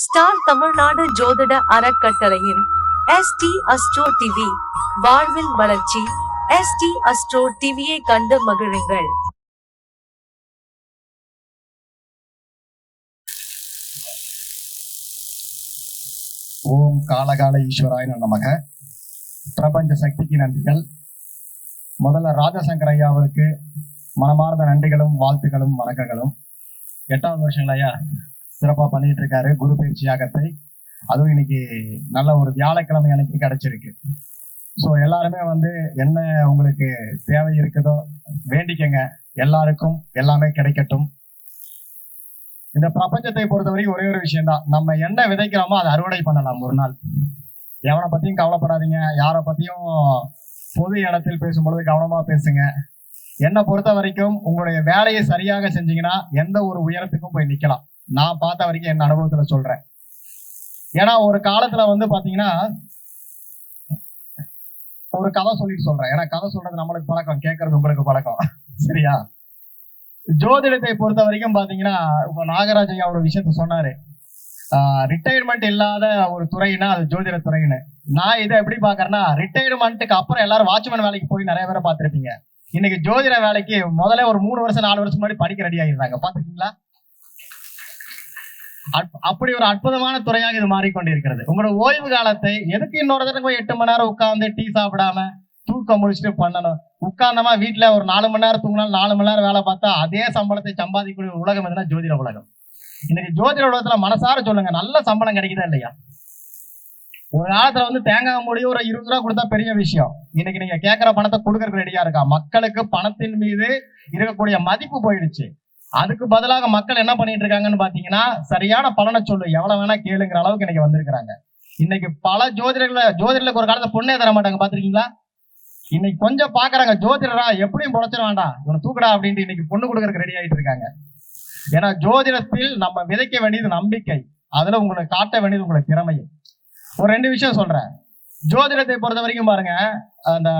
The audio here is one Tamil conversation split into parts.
ஸ்டார் தமிழ்நாடு ஜோதிட அறக்கட்டளையின் எஸ்டி அஸ்ட்ரோ டிவி வாழ்வில் வளர்ச்சி. எஸ்டி அஸ்ட்ரோ டிவியை கண்டு மகிழுங்கள். ஓம் காலகால ஈஸ்வராய நமக. பிரபஞ்ச சக்திக்கு நன்றிகள். முதல்ல ராஜசங்கர் ஐயா அவருக்கு மனமார்ந்த நன்றிகளும் வாழ்த்துக்களும் வணக்கங்களும். எட்டாவது வருஷங்கள் ஐயா. சிறப்பாக பண்ணிட்டு இருக்காரு குரு பயிற்சி யாகத்தை அதுவும் இன்னைக்கு நல்ல ஒரு வியாழக்கிழமை அன்னைக்கு கிடைச்சிருக்கு. ஸோ எல்லாருமே வந்து என்ன உங்களுக்கு தேவை இருக்குதோ வேண்டிக்கங்க. எல்லாருக்கும் எல்லாமே கிடைக்கட்டும். இந்த பிரபஞ்சத்தை பொறுத்த வரைக்கும் ஒரே ஒரு விஷயம்தான். நம்ம என்ன விதைக்கிறோமோ அதை அறுவடை பண்ணலாம் ஒரு நாள். எவனை பத்தியும் கவலைப்படாதீங்க. யாரை பத்தியும் பொது இடத்தில் பேசும்பொழுது கவனமா பேசுங்க. என்னை பொறுத்த வரைக்கும் உங்களுடைய வேலையை சரியாக செஞ்சீங்கன்னா எந்த ஒரு உயரத்துக்கும் போய் நிக்கலாம். நான் பார்த்த வரைக்கும் என் அனுபவத்துல சொல்றேன். ஏன்னா ஒரு காலத்துல வந்து பாத்தீங்கன்னா ஒரு கதை சொல்லிட்டு சொல்றேன். ஏன்னா கதை சொல்றது நம்மளுக்கு பழக்கம் கேட்கறது உங்களுக்கு பழக்கம். சரியா? ஜோதிடத்தை பொறுத்த வரைக்கும் பாத்தீங்கன்னா இப்ப நாகராஜ் ஐயா ஒரு விஷயத்த சொன்னாரு. ரிட்டையர்மெண்ட் இல்லாத ஒரு துறைனா அது ஜோதிட துறைன்னு. நான் இதை எப்படி பாக்குறேன்னா ரிட்டையர்மெண்ட்டுக்கு அப்புறம் எல்லாரும் வாட்ச்மேன் வேலைக்கு போய் நிறைய பேரை பார்த்துருப்பீங்க. இன்னைக்கு ஜோதிட வேலைக்கு முதல்ல ஒரு மூணு வருஷம் நாலு வருஷம் முன்னாடி படிக்க ரெடி ஆகிடுறாங்க பாத்துருக்கீங்களா? அப்படி ஒரு அற்புதமான துறையாக இது மாறிக்கொண்டிருக்கிறது. உங்களோட ஓய்வு காலத்தை எதுக்கு இன்னொரு தடவை போய் எட்டு மணி நேரம் உட்காந்து டீ சாப்பிடாம தூக்கம் முடிச்சுட்டு பண்ணணும்? உட்கார்ந்தமா வீட்டுல ஒரு நாலு மணி நேரம் தூங்கினாலும் நாலு மணி நேரம் வேலை பார்த்தா அதே சம்பளத்தை சம்பாதிக்கக்கூடிய உலகம் எதுனா ஜோதிட உலகம். இன்னைக்கு ஜோதிட உலகத்துல மனசார சொல்லுங்க நல்ல சம்பளம் கிடைக்குதா இல்லையா? ஒரு காலத்துல வந்து தேங்காய் மூடி ஒரு இருபது ரூபா கொடுத்தா பெரிய விஷயம். இன்னைக்கு நீங்க கேட்கிற பணத்தை கொடுக்கறதுக்கு ரெடியா இருக்கா? மக்களுக்கு பணத்தின் மீது இருக்கக்கூடிய மதிப்பு போயிடுச்சு. அதுக்கு பதிலாக மக்கள் என்ன பண்ணிட்டு இருக்காங்கன்னு பாத்தீங்கன்னா சரியான பலனை சொல்லு எவ்வளவு வேணா கேளுங்கிற அளவுக்கு இன்னைக்கு வந்திருக்கிறாங்க. இன்னைக்கு பல ஜோதிடர்களை ஜோதிடர்களுக்கு ஒரு காலத்துல பொண்ணே தர மாட்டாங்க பாத்திருக்கீங்களா இன்னைக்கு கொஞ்சம் பாக்குறாங்க ஜோதிடரா எப்படியும் புடச்சிட வேண்டாம் இவனை தூக்குடா அப்படின்ட்டு இன்னைக்கு பொண்ணு கொடுக்கறதுக்கு ரெடி ஆயிட்டு இருக்காங்க. ஏன்னா ஜோதிடத்தில் நம்ம விதைக்க வேண்டியது நம்பிக்கை. அதுல உங்களுக்கு காட்ட வேண்டியது உங்களுக்கு திறமையை. ஒரு ரெண்டு விஷயம் சொல்றேன். ஜோதிடத்தை பொறுத்த வரைக்கும் பாருங்க அந்த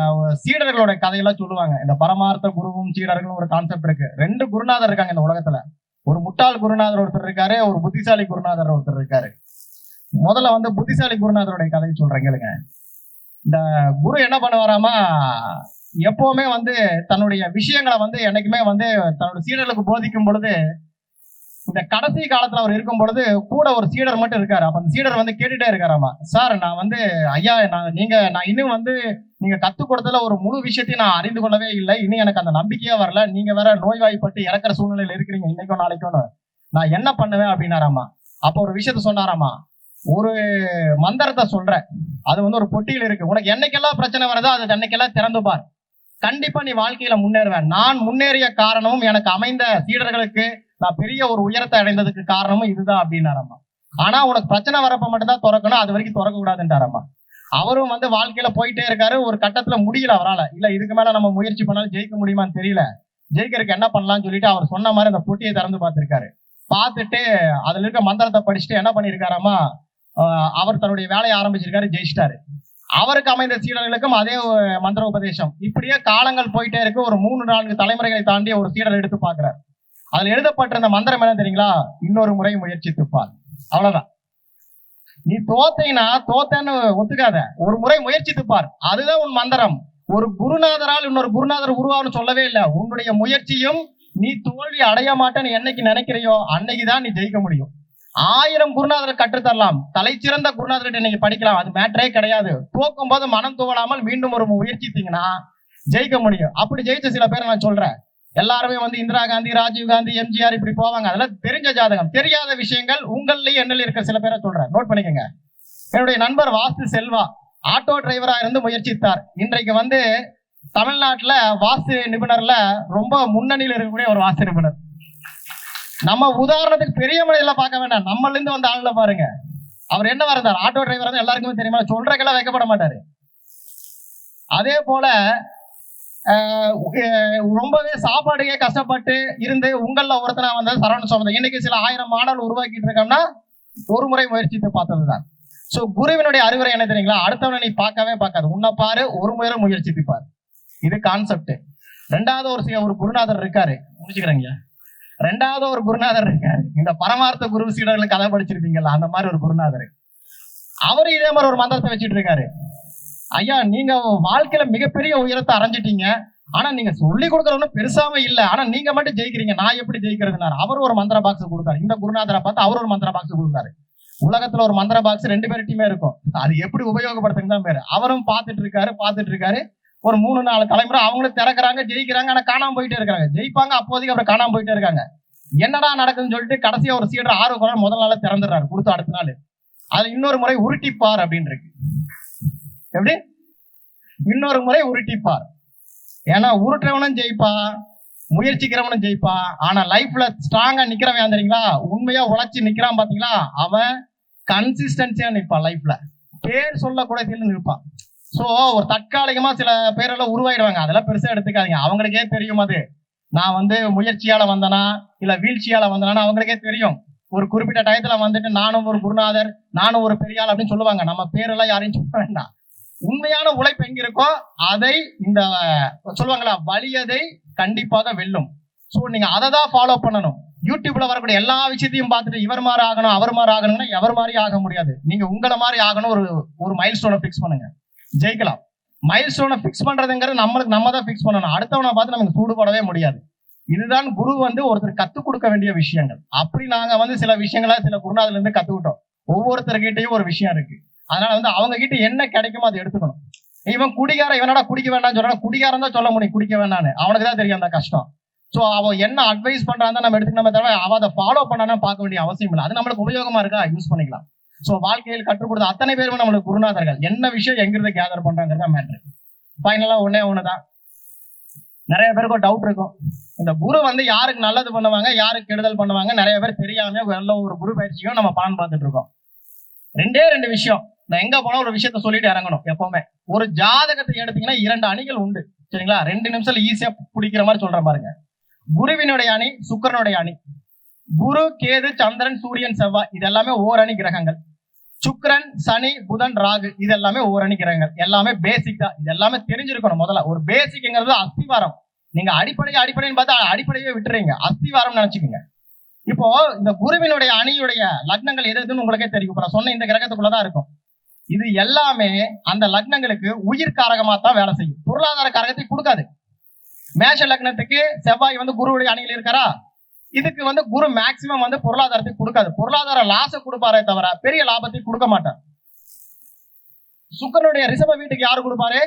சீடர்களோட கதையெல்லாம் சொல்லுவாங்க. இந்த பரமார்த்த குருவும் சீடர்களும் ஒரு கான்செப்ட் இருக்கு. ரெண்டு குருநாதர் இருக்காங்க இந்த உலகத்துல. ஒரு முட்டாள் குருநாதர் ஒருத்தர் இருக்காரு ஒரு புத்திசாலி குருநாதர் ஒருத்தர் இருக்காரு. முதல்ல வந்து புத்திசாலி குருநாதருடைய கதையை சொல்றேன் கேளுங்க. இந்த குரு என்ன பண்ணுவாராமா எப்பவுமே வந்து தன்னுடைய விஷயங்களை வந்து என்னைக்குமே வந்து தன்னோட சீடர்களுக்கு போதிக்கும் பொழுது இந்த கடைசி காலத்துல அவர் இருக்கும் பொழுது கூட ஒரு சீடர் மட்டும் இருக்காரு. அப்ப அந்த சீடர் வந்து கேட்டுட்டே இருக்காராமா? சார் நான் வந்து ஐயா நான் நீங்க நான் இன்னும் வந்து நீங்க கத்துக் கொடுத்ததுல ஒரு முழு விஷயத்தையும் நான் அறிந்து கொள்ளவே இல்லை. இன்னும் எனக்கு அந்த நம்பிக்கையே வரல. நீங்க வேற நோய்வாய்ப்பட்டு இறக்குற சூழ்நிலையில இருக்கிறீங்க. இன்னைக்கும் நாளைக்கும் நான் என்ன பண்ணுவேன்? அப்படின்னாராமா. அப்ப ஒரு விஷயத்த சொன்னாராமா. ஒரு மந்திரத்தை சொல்றேன். அது வந்து ஒரு பொட்டியில் இருக்கு. உனக்கு என்னைக்கெல்லாம் பிரச்சனை வருதோ அது அன்னைக்கெல்லாம் திறந்து பார். கண்டிப்பா நீ வாழ்க்கையில முன்னேறுவேன். நான் முன்னேறிய காரணமும் எனக்கு அமைந்த சீடர்களுக்கு நான் பெரிய ஒரு உயரத்தை அடைந்ததுக்கு காரணமும் இதுதான் அப்படின்னாரம்மா. ஆனா உனக்கு பிரச்சனை வரப்ப மட்டும்தான் திறக்கணும் அது வரைக்கும் திறக்க கூடாதுன்றாரம்மா அவரும் வந்து வாழ்க்கையில போயிட்டே இருக்காரு ஒரு கட்டத்துல முடியல அவரால. இல்ல இதுக்கு மேல நம்ம முயற்சி பண்ணாலும் ஜெயிக்க முடியுமான்னு தெரியல. ஜெயிக்கிறதுக்கு என்ன பண்ணலாம்னு சொல்லிட்டு அவர் சொன்ன மாதிரி அந்த பொட்டியை திறந்து பார்த்திருக்காரு. பார்த்துட்டு அதுல இருக்க மந்திரத்தை படிச்சுட்டு என்ன பண்ணிருக்காராமா ஆஹ் அவர் தன்னுடைய வேலையை ஆரம்பிச்சிருக்காரு ஜெயிச்சிட்டாரு. அவருக்கு அமைந்த சீடர்களுக்கும் அதே மந்திர உபதேசம் இப்படியே காலங்கள் போயிட்டே இருக்கு ஒரு மூணு நான்கு தலைமுறைகளை தாண்டி ஒரு சீடர் எடுத்து பாக்குறாரு அதுல எழுதப்பட்டிருந்த மந்திரம் என்ன தெரியுங்களா? இன்னொரு முறை முயற்சித்துப்பார். அவ்வளவுதான். நீ தோத்தீங்கன்னா தோத்தேன்னு ஒத்துக்காத. ஒரு முறை முயற்சித்துப்பார். அதுதான் உன் மந்திரம். ஒரு குருநாதரால் இன்னொரு குருநாதர் உருவான்னு சொல்லவே இல்லை. உன்னுடைய முயற்சியும் நீ தோல்வி அடைய மாட்டேன்னு என்னைக்கு நினைக்கிறையோ அன்னைக்குதான் நீ ஜெயிக்க முடியும். ஆயிரம் குருநாதர் கற்றுத்தரலாம். சிறந்த குருநாதர்கிட்ட நீங்க படிக்கலாம். அது மேட்டரே கிடையாது. தோக்கும் போது மனம் துவலாமல் மீண்டும் ஒரு முயற்சித்தீங்கன்னா ஜெயிக்க முடியும். அப்படி ஜெயிச்ச சில பேரை நான் சொல்றேன். எல்லாருமே வந்து இந்திரா காந்தி ராஜீவ் காந்தி எம்ஜிஆர் இப்படி போவாங்க. அதெல்லாம் தெரிஞ்ச ஜாதகம். தெரியாத விஷயங்கள் உங்கள்லயும் என்னல இருக்கிற சில பேரை சொல்றேன். நோட் பண்ணிக்கோங்க. என்னுடைய நண்பர் வாஸ்து செல்வா ஆட்டோ டிரைவரா இருந்து முயற்சித்தார். இன்றைக்கு வந்து தமிழ்நாட்டுல வாஸ்து நிபுணர்ல ரொம்ப முன்னணியில் இருக்கக்கூடிய ஒரு வாஸ்து நிபுணர். நம்ம உதாரணத்துக்கு பெரிய மனிதர்ல பார்க்க வேண்டாம். நம்மள இருந்து வந்த ஆளுல பாருங்க. அவர் என்ன இருந்தார் ஆட்டோ டிரைவர் எல்லாருக்குமே தெரியுமா? சொல்றக்கெல்லாம் வைக்கப்பட மாட்டாரு. அதே போல ரொம்பவே சாப்பாடுக்கே கஷ்டப்பட்டு இருந்து உங்களில் ஒருத்தனா வந்த சரவண சோமதன் இன்னைக்கு சில ஆயிரம் மாடல் உருவாக்கிட்டு இருக்கோம்னா ஒரு முறை முயற்சித்து பார்த்ததுதான். ஸோ குருவினுடைய அறிவுரை என்ன தெரியுங்களா? அடுத்தவனை நீ பார்க்கவே பார்க்காது. உன்னை பாரு ஒரு முறை முயற்சித்து பாரு இது கான்செப்ட் ரெண்டாவது ஒரு சில ஒரு குருநாதர் இருக்காரு. முடிச்சுக்கிறேங்க ரெண்டாவது ஒரு குருநாதர் இருக்காரு. இந்த பரமார்த்த குரு சீடர்கள் கதை படிச்சிருப்பீங்கல்ல அந்த மாதிரி ஒரு குருநாதர். அவரு இதே மாதிரி ஒரு மந்திரத்தை வச்சுட்டு இருக்காரு. ஐயா நீங்க வாழ்க்கையில மிகப்பெரிய உயரத்தை அரைஞ்சிட்டீங்க ஆனா நீங்க சொல்லி கொடுக்கறவனும் பெருசாம இல்ல. ஆனா நீங்க மட்டும் ஜெயிக்கிறீங்க. நான் எப்படி ஜெயிக்கிறதுனாரு? அவர் ஒரு மந்திர பாக்ஸ் கொடுத்தாரு. இந்த குருநாதரை பார்த்து அவர் ஒரு மந்திர பாக்ஸ் கொடுத்தாரு. உலகத்துல ஒரு மந்திர பாக்ஸ் ரெண்டு பேர்கிட்டயுமே இருக்கும். அது எப்படி உபயோகப்படுத்துங்க தான் பேரு அவரும் பார்த்துட்டு இருக்காரு பார்த்துட்டு இருக்காரு. ஒரு மூணு நாலு தலைமுறை அவங்களும் திறக்கிறாங்க ஜெயிக்கிறாங்க ஆனா காணாம போயிட்டே இருக்காங்க. ஜெயிப்பாங்க அப்போதைக்கு அவரை காணாம போயிட்டே இருக்காங்க. என்னடா நடக்குதுன்னு சொல்லிட்டு கடைசியா ஒரு சீடர் ஆர்வ முதல் நாள திறந்துடுறாரு. கொடுத்து அடுத்த நாள். அது இன்னொரு முறை உருட்டிப்பார் அப்படின்னு இருக்கு. எப்படி? இன்னொரு முறை உருட்டிப்பார். ஏன்னா உருட்டுறவனும் ஜெயிப்பான் முயற்சிக்கிறவனும் ஜெயிப்பான் ஆனா லைஃப்ல ஸ்ட்ராங்கா நிக்கிறவன் தெரியுங்களா? உண்மையா உழைச்சி நிக்கிறான் பாத்தீங்களா? அவன் கன்சிஸ்டன்சியா நிற்பான் லைஃப்ல பேர் சொல்லக்கூட நிற்பான். சோ ஒரு தற்காலிகமா சில பேரெல்லாம் உருவாயிடுவாங்க. அதெல்லாம் பெருசா எடுத்துக்காதீங்க. அவங்களுக்கே தெரியும் அது. நான் வந்து முயற்சியால வந்தனா இல்ல வீழ்ச்சியால வந்தனா அவங்களுக்கே தெரியும். ஒரு குறிப்பிட்ட டயத்துல வந்துட்டு நானும் ஒரு குருநாதர் நானும் ஒரு பெரியாள் அப்படின்னு சொல்லுவாங்க. நம்ம பேரெல்லாம் யாரையும் சொல்ல வேண்டாம். உண்மையான உழைப்பு எங்க இருக்கோ அதை இந்த சொல்லுவாங்களா வலியதை கண்டிப்பாக வெல்லும். ஸோ நீங்க அதை தான் ஃபாலோ பண்ணணும் யூடியூப்ல வரக்கூடிய எல்லா விஷயத்தையும் பார்த்துட்டு இவர் மாதிரி ஆகணும் அவர் மாதிரி ஆகணும்னா எவர் மாதிரி ஆக முடியாது. நீங்க உங்களை மாதிரி ஆகணும் ஒரு ஒரு மைல் ஸ்டோனை ஃபிக்ஸ் பண்ணுங்க. ஜெயிக்கலாம். மைல் ஸ்டோனை ஃபிக்ஸ் பண்றதுங்கிறது நம்மளுக்கு நம்ம தான் ஃபிக்ஸ் பண்ணணும். அடுத்தவனை பார்த்து நமக்கு சூடுபடவே முடியாது. இதுதான் குரு வந்து ஒருத்தர் கத்துக் கொடுக்க வேண்டிய விஷயங்கள். அப்படி நாங்க வந்து சில விஷயங்களை சில குருநாதர்ல இருந்து கத்துக்கிட்டோம். ஒவ்வொருத்தர்கிட்டையும் ஒரு விஷயம் இருக்கு. அதனால வந்து அவங்க கிட்ட என்ன கிடைக்குமோ அதை எடுத்துக்கணும். இவன் குடிகார இவனடா குடிக்க வேண்டாம்னு சொல்றான் குடிகாரன் தான் சொல்ல முடியும் குடிக்க வேண்டாம்னு. அவனுக்கு தான் தெரியும் அந்த கஷ்டம். ஸோ அவன் என்ன அட்வைஸ் பண்றான்னு நம்ம எடுத்துக்கணுமே. தவிர அவ அதை ஃபாலோ பண்ணானா பார்க்க வேண்டிய அவசியம் இல்லை. அது நம்மளுக்கு உபயோகமா இருக்கா? யூஸ் பண்ணிக்கலாம். ஸோ வாழ்க்கையில் கற்றுக் கொடுத்த அத்தனை பேருமே நம்மளுக்கு குருநாதர்கள். என்ன விஷயம் எங்கிருந்து கேதர் பண்றாங்கிறத மேட்ரு ஃபைனலாக ஒன்னே ஒன்றுதான் நிறைய பேருக்கு டவுட் இருக்கும். இந்த குரு வந்து யாருக்கு நல்லது பண்ணுவாங்க யாருக்கு கெடுதல் பண்ணுவாங்க நிறைய பேர் தெரியாம நல்ல ஒரு குரு பயிற்சியும் நம்ம பலன் பார்த்துட்டு இருக்கோம். ரெண்டே ரெண்டு விஷயம். நான் எங்க போனா ஒரு விஷயத்த சொல்லிட்டு இறங்கணும் எப்பவுமே. ஒரு ஜாதகத்தை எடுத்தீங்கன்னா இரண்டு அணிகள் உண்டு. சரிங்களா? ரெண்டு நிமிஷத்துல ஈஸியா பிடிக்கிற மாதிரி சொல்ற பாருங்க. குருவினுடைய அணி சுக்கிரனுடைய அணி. குரு கேது சந்திரன் சூரியன் செவ்வாய் இது எல்லாமே ஓரணி கிரகங்கள். சுக்கிரன் சனி புதன் ராகு இது எல்லாமே ஓரணி கிரகங்கள். எல்லாமே பேசிக் தான். இது எல்லாமே தெரிஞ்சிருக்கணும் முதல்ல. ஒரு பேசிக்ங்கிறது அஸ்திவாரம். நீங்க அடிப்படையை அடிப்படைன்னு பார்த்தா அடிப்படையே விட்டுறீங்க. அஸ்திவாரம் நினைச்சுக்கோங்க. இப்போ இந்த குருவினுடைய அணியுடைய லக்னங்கள் எது எதுன்னு உங்களுக்கே தெரியும். இப்ப நான் சொன்ன இந்த கிரகத்துக்குள்ளதான் இருக்கும். இது எல்லாமே அந்த லக்னங்களுக்கு உயிர் காரகமா தான் வேலை செய்யும். பொருளாதார காரகத்தை கொடுக்காது. மேஷ லக்னத்துக்கு செவ்வாய் வந்து குருவுடைய அணியில் இருக்காரா? இதுக்கு வந்து குரு மேக்சிமம் வந்து பொருளாதாரத்தை கொடுக்காது. பொருளாதார லாச கொடுப்பாரே தவிர பெரிய லாபத்தை கொடுக்க மாட்டார். சுக்கரனுடைய ரிசப வீட்டுக்கு யாரு கொடுப்பாரு?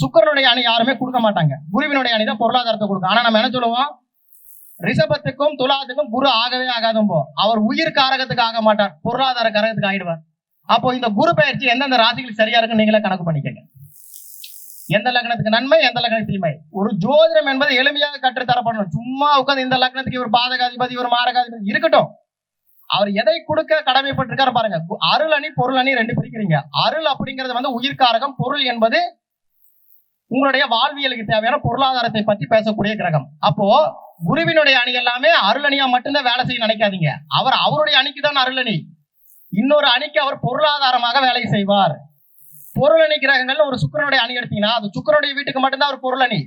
சுக்கரனுடைய அணி யாருமே கொடுக்க மாட்டாங்க. குருவினுடைய அணி தான் பொருளாதாரத்தை கொடுக்கும். ஆனா நம்ம என்ன சொல்லுவோம்? ரிஷபத்துக்கும் துலாத்துக்கும் குரு ஆகவே ஆகாதும்போ. அவர் உயிர் காரகத்துக்கு ஆக மாட்டார். பொருளாதார காரகத்துக்கு ஆயிடுவார். அப்போ இந்த குரு பயிற்சி எந்தெந்த ராசிகளுக்கு சரியா இருக்குன்னு நீங்களே கணக்கு பண்ணிக்கங்க. எந்த லக்னத்துக்கு நன்மை எந்த லக்னத்துக்கு தீமை? ஒரு ஜோதிடம் என்பது எளிமையாக கற்றுத்தரப்படணும். சும்மா உட்காந்து இந்த லக்னத்துக்கு இவர் பாதகாதிபதி இவர் மாரகாதிபதி இருக்கட்டும். அவர் எதை கொடுக்க கடமைப்பட்டிருக்காரு பாருங்க. அருள் அணி பொருள் அணி ரெண்டு பிரிக்கிறீங்க. அருள் அப்படிங்கிறது வந்து உயிர்காரகம் பொருள் என்பது உங்களுடைய வாழ்வியலுக்கு தேவையான பொருளாதாரத்தை பத்தி பேசக்கூடிய கிரகம். அப்போ குருவினுடைய அணி எல்லாமே அருள் அணியா மட்டும்தான் வேலை செய்ய நினைக்காதீங்க. அவர் அவருடைய அணிக்கு தான் அருள் அணி. இன்னொரு அணிக்கு அவர் பொருளாதாரமாக வேலை செய்வார். பொருள் அணி கிரகங்கள்னு ஒரு சுக்கிரனுடைய அணி எடுத்தீங்கன்னா அது சுக்கிரனுடைய வீட்டுக்கு மட்டும்தான் அவர் பொருள் அணி.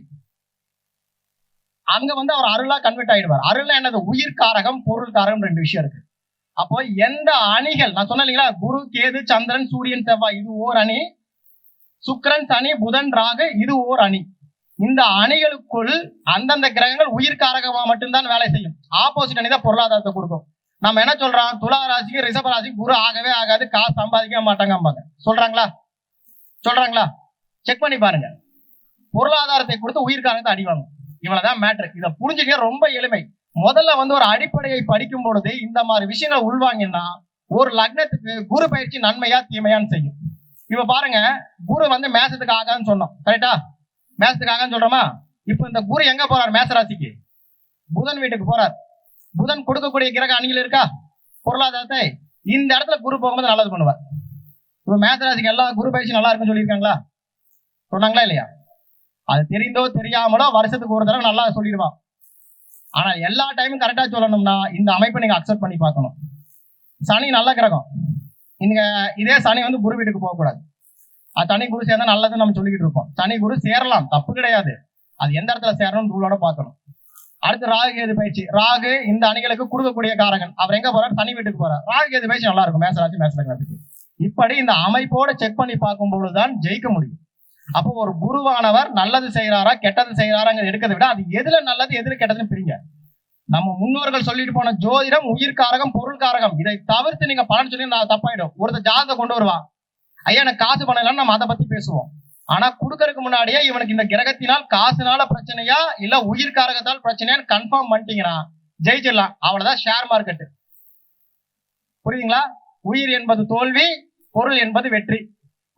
அங்க வந்து அவர் அருளா கன்வெர்ட் ஆயிடுவார். அருள் என்னது? உயிர் காரகம் பொருள் காரகம் ரெண்டு விஷயம் இருக்கு. அப்போ எந்த அணிகள் நான் சொன்னேன் இல்லைங்களா? குரு கேது சந்திரன் சூரியன் செவ்வாய் இது ஓர் அணி. சுக்கிரன் சனி புதன் ராகு இது ஓர் அணி. இந்த அணிகளுக்குள் அந்தந்த கிரகங்கள் உயிர் காரகமா மட்டும்தான் வேலை செய்யும். ஆப்போசிட் அணி தான் பொருளாதாரத்தை கொடுக்கும். நம்ம என்ன சொல்றோம்? துலா ராசிக்கு ரிஷப ராசிக்கு குரு ஆகவே ஆகாது காசு சம்பாதிக்க மாட்டாங்க சொல்றாங்களா? சொல்றாங்களா? செக் பண்ணி பாருங்க. பொருளாதாரத்தை கொடுத்து உயிர் காரகத்தை அடிவாங்க இவ்வளவுதான் மேட்ரு இதை புரிஞ்சுக்க ரொம்ப எளிமை. முதல்ல வந்து ஒரு அடிப்படையை படிக்கும் பொழுது இந்த மாதிரி விஷயங்களை உள்வாங்கன்னா ஒரு லக்னத்துக்கு குரு பயிற்சி நன்மையா தீமையான்னு செய்யும். இப்ப பாருங்க குரு வந்து மேசத்துக்கு ஆகான்னு சொன்னோம். கரெக்டா மேசத்துக்கு ஆகான்னு சொல்றோமா? இப்ப இந்த குரு எங்க போறாரு? மேச ராசிக்கு புதன் வீட்டுக்கு போறாரு. புதன் கொடுக்கக்கூடிய கிரக அணிகள் இருக்கா? பொருளாதாரத்தை இந்த இடத்துல குரு போகும்போது நல்லது பண்ணுவார். இப்ப மேசராசிக்கு எல்லா குரு பயிற்சி நல்லா இருக்குன்னு சொல்லியிருக்காங்களா? சொன்னாங்களா இல்லையா? அது தெரிந்தோ தெரியாமலோ வருஷத்துக்கு ஒரு தடவை நல்லா சொல்லிடுவான். ஆனா எல்லா டைமும் கரெக்டா சொல்லணும்னா இந்த அமைப்பை நீங்க அக்செப்ட் பண்ணி பார்க்கணும். சனி நல்ல கிரகம். நீங்க இதே சனி வந்து குரு வீட்டுக்கு போகக்கூடாது. அது சனி குரு சேர்ந்தா நல்லதுன்னு நம்ம சொல்லிக்கிட்டு இருப்போம். சனி குரு சேரலாம் தப்பு கிடையாது. அது எந்த இடத்துல சேரணும்னு ரூலோட பார்க்கணும். அடுத்து ராகு கேது பயிற்சி. ராகு இந்த அணிகளுக்கு கொடுக்கக்கூடிய காரகன். அவர் எங்க போறார்? தனி வீட்டுக்கு போறார். ராகு கேது பயிற்சி நல்லா இருக்கும் மேசராசி மேசலக்னத்துக்கு இப்படி இந்த அமைப்போட செக் பண்ணி பார்க்கும் பொழுதுதான் ஜெயிக்க முடியும். அப்போ ஒரு குருவானவர் நல்லது செய்யறாரா கெட்டது செய்யறாராங்கிறது எடுக்கிறத விட அது எதுல நல்லது எதுல கெட்டதுன்னு பிரிங்க. நம்ம முன்னோர்கள் சொல்லிட்டு போன ஜோதிடம் உயிர்காரகம் பொருள்காரகம் இதை தவிர்த்து நீங்க பலன் சொல்லி நான் தப்பாயிடும். ஒருத்தர் ஜாதகத்தை கொண்டு வருவான். ஐயா எனக்கு காசு பண்ணலாம் நம்ம அதை பத்தி பேசுவோம். ஆனா குடுக்கறதுக்கு முன்னாடியே இவனுக்கு இந்த கிரகத்தினால் காசுனால பிரச்சனையா இல்ல உயிர்காரகத்தால் பிரச்சனையான்னு கன்ஃபார்ம் பண்ணிட்டீங்கன்னா ஜெயிச்சிடலாம். அவ்வளவுதான் ஷேர் மார்க்கெட் புரியுதுங்களா? உயிர் என்பது தோல்வி பொருள் என்பது வெற்றி.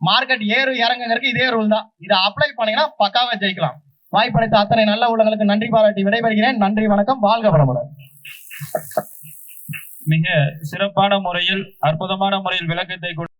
மார்க்கெட் ஏறு இறங்குங்கிறதுக்கு இதே ரூல் தான். இதை அப்ளை பண்ணீங்கன்னா பக்காவை ஜெயிக்கலாம். வாய்ப்பளித்த அத்தனை நல்ல உள்ளங்களுக்கு நன்றி பாராட்டி விடைபெறுகிறேன். நன்றி வணக்கம். வாழ்க வளமுடன். மிக சிறப்பான முறையில் அற்புதமான முறையில் விளக்கத்தை